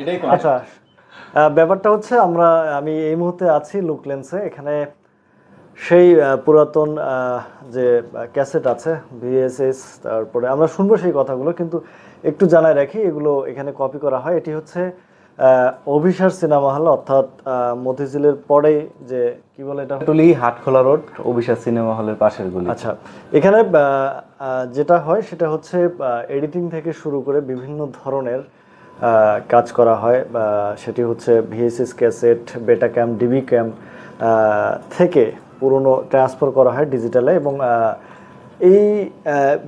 এটাই আচ্ছা ব্যাপারটা হচ্ছে আমরা আমি এই মুহূর্তে আছি লুক লেন্সে এখানে সেই পুরাতন আহ, যে ক্যাসেট আছে ভিএসএস তারপরে আমরা শুনব সেই কথাগুলো কিন্তু একটু জানাই রাখি এগুলো এখানে কপি করা হয়। এটি হচ্ছে আহ, অভিসার সিনেমা হল অর্থাৎ আহ, মতিঝিলের পরে যে কি বলে এটা? টুলি হাটখোলা রোড অভিশাস সিনেমা হলের পাশের গলি। আচ্ছা এখানে যেটা হয় সেটা হচ্ছে এডিটিং থেকে শুরু করে বিভিন্ন ধরনের কাজ করা হয় সেটি হচ্ছে ভিএসএস ক্যাসেট বেটা ক্যাম ডিবি ক্যাম থেকে পুরনো ট্রান্সফার করা হয় ডিজিটালে এবং এই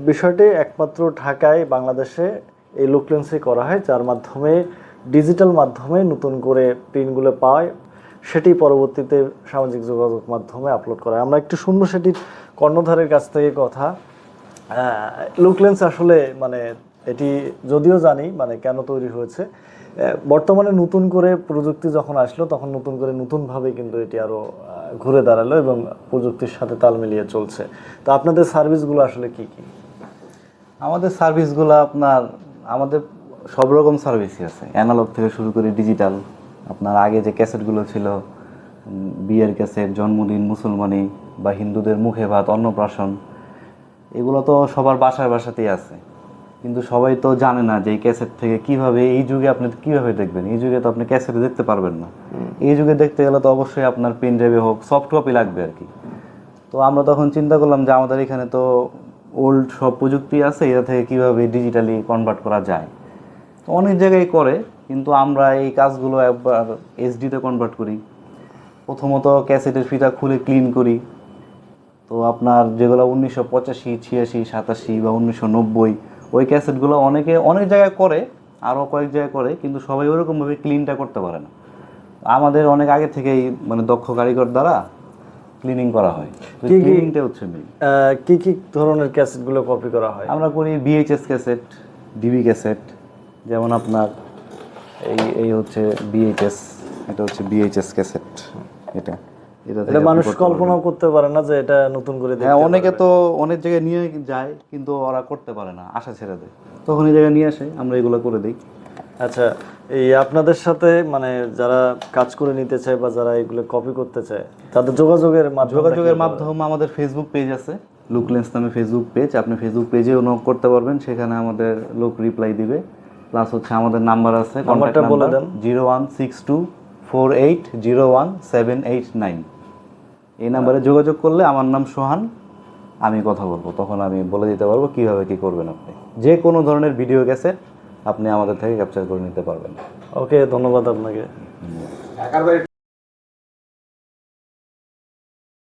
বিষয়টি একমাত্র ঢাকায় বাংলাদেশে এই লুকলেন্সে করা হয়, যার মাধ্যমে, ডিজিটাল মাধ্যমে নতুন করে প্রিন্টগুলো পায় সেটি পরবর্তীতে সামাজিক যোগাযোগ মাধ্যমে আপলোড করা হয়। আমরা একটু শুনব সেটির কর্ণধারের কাছ থেকে কথা লুকলেন্স আসলে মানে এটি যদিও জানি মানে কেন তৈরি হয়েছে। বর্তমানে নতুন করে প্রযুক্তি যখন আসলো, তখন নতুন করে নতুনভাবে কিন্তু এটি আরও ঘুরে দাঁড়াল এবং প্রযুক্তির সাথে তাল মিলিয়ে চলছে। তো আপনাদের সার্ভিসগুলো আসলে কি কি? আমাদের সার্ভিসগুলো আপনার, আমাদের সব রকম সার্ভিসই আছে। অ্যানালগ থেকে শুরু করে ডিজিটাল। আপনার আগে যে ক্যাসেটগুলো ছিল বিয়ের ক্যাসেট, জন্মদিন, মুসলমানি বা হিন্দুদের মুখে ভাত, অন্নপ্রাশন, এগুলো তো সবার বাসায় বাসাতেই আছে। কিন্তু সবাই তো জানে না যে এই ক্যাসেট থেকে কীভাবে এই যুগে আপনি কীভাবে দেখবেন? এই যুগে তো আপনি ক্যাসেটে দেখতে পারবেন না। এই যুগে দেখতে গেলে তো অবশ্যই আপনার পেন ড্রাইভে হোক সফট কপি লাগবে আর কি। তো আমরা তখন চিন্তা করলাম যে আমাদের এখানে তো ওল্ড সব প্রযুক্তি আছে এটা থেকে কীভাবে ডিজিটালি কনভার্ট করা যায়। তো অনেক জায়গায় করে কিন্তু আমরা এই কাজগুলো একবার এইচডিতে কনভার্ট করি। প্রথমত ক্যাসেটের ফিতা খুলে ক্লিন করি। তো আপনার যেগুলো উনিশশো পঁচাশি ছিয়াশি সাতাশি বা উনিশশো নব্বই ওই ক্যাসেটগুলো অনেকে অনেক জায়গায় করে আরও কয়েক জায়গায় করে কিন্তু সবাই ওরকমভাবে ক্লিনটা করতে পারে না। আমাদের অনেক আগে থেকেই মানে দক্ষ কারিগর দ্বারা ক্লিনিং করা হয়। কি ক্লিনিংটা হচ্ছে মেইন কি কি ধরনের ক্যাসেটগুলো কপি করা হয়? আমরা করি বিএইচএস ক্যাসেট ডিবি ক্যাসেট যেমন আপনার এই এই হচ্ছে বিএইচএস এটা হচ্ছে বিএইচএস ক্যাসেট এটা। এটা মানুষ কল্পনাও করতে পারে না যে এটা নতুন করে হ্যাঁ অনেকে তো অনেক জায়গায় নিয়ে যায় কিন্তু ওরা করতে পারে না আশা ছেড়ে দেয়। তখন এই জায়গায় নিয়ে আসে আমরা এগুলো করে দিই। আচ্ছা এই আপনাদের সাথে মানে যারা কাজ করে নিতে চায় বা যারা এগুলো কপি করতে চায় তাদের যোগাযোগের যোগাযোগের মাধ্যম আমাদের ফেসবুক পেজ আছে লুকলেন্স নামে ফেসবুক পেজ আপনি ফেসবুক পেজেও নক করতে পারবেন সেখানে আমাদের লোক রিপ্লাই দিবে। প্লাস হচ্ছে আমাদের নাম্বার আছে নাম্বারটা বলে দেন। Zero one six two four eight zero one seven eight nine এই নাম্বারে যোগাযোগ করলে আমার নাম সোহান আমি কথা বলব। তখন আমি বলে দিতে পারব কীভাবে কী করবেন আপনি। যে কোনো ধরনের ভিডিও গেছে আপনি আমাদের থেকে ক্যাপচার করে নিতে পারবেন। ওকে ধন্যবাদ আপনাকে। ঢাকার